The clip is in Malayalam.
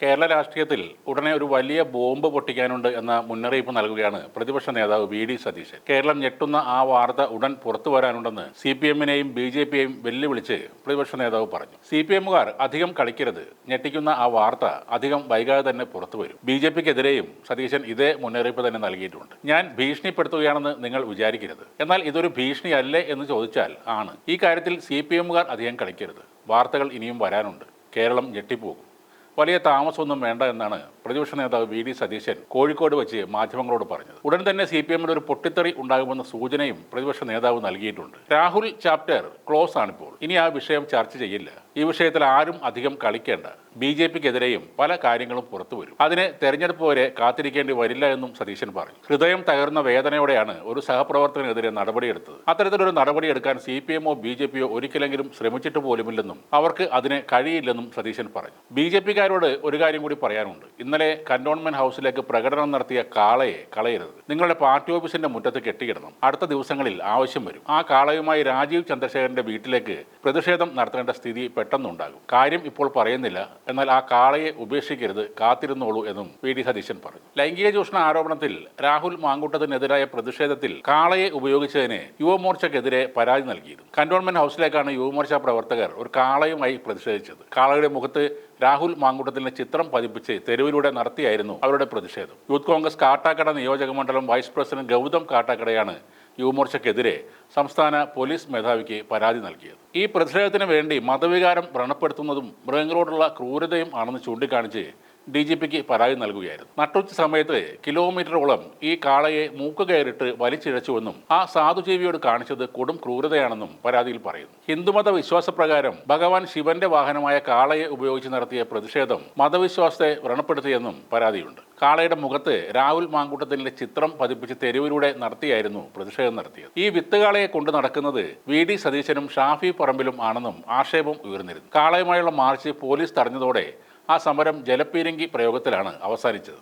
കേരള രാഷ്ട്രീയത്തിൽ ഉടനെ ഒരു വലിയ ബോംബ് പൊട്ടിക്കാനുണ്ട് എന്ന മുന്നറിയിപ്പ് നൽകുകയാണ് പ്രതിപക്ഷ നേതാവ് വി ഡി സതീശൻ. കേരളം ഞെട്ടുന്ന ആ വാർത്ത ഉടൻ പുറത്തു വരാനുണ്ടെന്ന് സി പി എമ്മിനെയും ബി ജെ പിയെയും വെല്ലുവിളിച്ച് പ്രതിപക്ഷ നേതാവ് പറഞ്ഞു. സി പി എമ്മുകാർ അധികം കളിക്കരുത്. ഞെട്ടിക്കുന്ന ആ വാർത്ത അധികം വൈകാതെ തന്നെ പുറത്തു വരും. ബി ജെ പിക്കെതിരെയും സതീശൻ ഇതേ മുന്നറിയിപ്പ് തന്നെ നൽകിയിട്ടുണ്ട്. ഞാൻ ഭീഷണിപ്പെടുത്തുകയാണെന്ന് നിങ്ങൾ വിചാരിക്കരുത്. എന്നാൽ ഇതൊരു ഭീഷണിയല്ലേ എന്ന് ചോദിച്ചാൽ ആണ്. ഈ കാര്യത്തിൽ സി പി എമ്മുകാർ അധികം കളിക്കരുത്. വാർത്തകൾ ഇനിയും വരാനുണ്ട്. കേരളം ഞെട്ടിപ്പോകും. വലിയ താമസമൊന്നും വേണ്ട എന്നാണ് പ്രതിപക്ഷ നേതാവ് വി ഡി സതീശൻ കോഴിക്കോട് വെച്ച് മാധ്യമങ്ങളോട് പറഞ്ഞത്. ഉടൻ തന്നെ സി പി എമ്മിൽ ഒരു പൊട്ടിത്തെറി ഉണ്ടാകുമെന്ന സൂചനയും പ്രതിപക്ഷ നേതാവ് നൽകിയിട്ടുണ്ട്. രാഹുൽ ചാപ്റ്റർ ക്ലോസ് ആണിപ്പോൾ ഇനി ആ വിഷയം ചർച്ച ചെയ്യില്ല. ഈ വിഷയത്തിൽ ആരും അധികം കളിക്കേണ്ട. ബി ജെ പിക്കെതിരെയും പല കാര്യങ്ങളും പുറത്തു വരും. അതിന് തെരഞ്ഞെടുപ്പ് വരെ കാത്തിരിക്കേണ്ടി വരില്ല എന്നും സതീശൻ പറഞ്ഞു. ഹൃദയം തകർന്ന വേദനയോടെയാണ് ഒരു സഹപ്രവർത്തകനെതിരെ നടപടിയെടുത്തത്. അത്തരത്തിലൊരു നടപടിയെടുക്കാൻ സി പി എമ്മോ ബി ജെ പിയോ ഒരിക്കലെങ്കിലും ശ്രമിച്ചിട്ട് പോലുമില്ലെന്നും അവർക്ക് അതിന് കഴിയില്ലെന്നും സതീശൻ പറഞ്ഞു. ബി ജെ പിക്കാരോട് ഒരു കാര്യം കൂടി പറയാനുണ്ട്. ഇന്നലെ കന്റോൺമെന്റ് ഹൗസിലേക്ക് പ്രകടനം നടത്തിയ കാളയെ കളയരുത്. നിങ്ങളുടെ പാർട്ടി ഓഫീസിന്റെ മുറ്റത്ത് കെട്ടിയിടണം അടുത്ത ദിവസങ്ങളിൽ ആവശ്യം വരും. ആ കാളയുമായി രാജീവ് ചന്ദ്രശേഖരന്റെ വീട്ടിലേക്ക് പ്രതിഷേധം നടത്തേണ്ട സ്ഥിതി പെട്ടെന്നുണ്ടാകും. കാര്യം ഇപ്പോൾ പറയുന്നില്ല. എന്നാൽ ആ കാളയെ ഉപേക്ഷിക്കരുത് കാത്തിരുന്നോളൂ എന്നും വി ഡി സതീശൻ പറഞ്ഞു. ലൈംഗിക ചൂഷണ ആരോപണത്തിൽ രാഹുൽ മാങ്കൂട്ടത്തിനെതിരായ പ്രതിഷേധത്തിൽ കാളയെ ഉപയോഗിച്ചതിന് യുവമോർച്ചക്കെതിരെ പരാതി നൽകിയിരുന്നു. കന്റോൺമെന്റ് ഹൗസിലേക്കാണ് യുവമോർച്ച പ്രവർത്തകർ ഒരു കാളയുമായി പ്രതിഷേധിച്ചത്. കാളയുടെ മുഖത്ത് രാഹുൽ മാങ്കൂട്ടത്തിന്റെ ചിത്രം പതിപ്പിച്ച് തെരുവിലൂടെ നടത്തിയായിരുന്നു അവരുടെ പ്രതിഷേധം. യൂത്ത് കോൺഗ്രസ് കാട്ടാക്കട നിയോജക മണ്ഡലം വൈസ് പ്രസിഡന്റ് ഗൗതം കാട്ടാക്കടയാണ് യുവമോർച്ചയ്ക്കെതിരെ സംസ്ഥാന പോലീസ് മേധാവിക്ക് പരാതി നൽകിയത്. ഈ പ്രതിഷേധത്തിന് വേണ്ടി മതവികാരം വ്രണപ്പെടുത്തുന്നതും മൃഗങ്ങളോടുള്ള ക്രൂരതയും ആണെന്ന് ചൂണ്ടിക്കാണിച്ച് ഡി ജി പിക്ക് പരാതി നൽകുകയായിരുന്നു. നട്ടുച്ച സമയത്ത് കിലോമീറ്ററോളം ഈ കാളയെ മൂക്ക് കയറിട്ട് വലിച്ചിഴച്ചുവെന്നും ആ സാധുജീവിയോട് കാണിച്ചത് കൊടും ക്രൂരതയാണെന്നും പരാതിയിൽ പറയുന്നു. ഹിന്ദുമത വിശ്വാസപ്രകാരം ഭഗവാൻ ശിവന്റെ വാഹനമായ കാളയെ ഉപയോഗിച്ച് നടത്തിയ പ്രതിഷേധം മതവിശ്വാസത്തെ വ്രണപ്പെടുത്തിയെന്നും പരാതിയുണ്ട്. കാളയുടെ മുഖത്ത് രാഹുൽ മാങ്കൂട്ടത്തിന്റെ ചിത്രം പതിപ്പിച്ച് തെരുവിലൂടെ നടത്തിയായിരുന്നു പ്രതിഷേധം നടത്തിയത്. ഈ വിത്തുകാളയെ കൊണ്ടു നടക്കുന്നത് വി ഡി സതീശനും ഷാഫി പറമ്പിലും ആണെന്നും ആക്ഷേപം ഉയർന്നിരുന്നു. കാളയുമായുള്ള മാർച്ച് പോലീസ് തടഞ്ഞതോടെ ആ സമരം ജലപീരങ്കി പ്രയോഗത്തിലാണ് അവസാനിച്ചത്.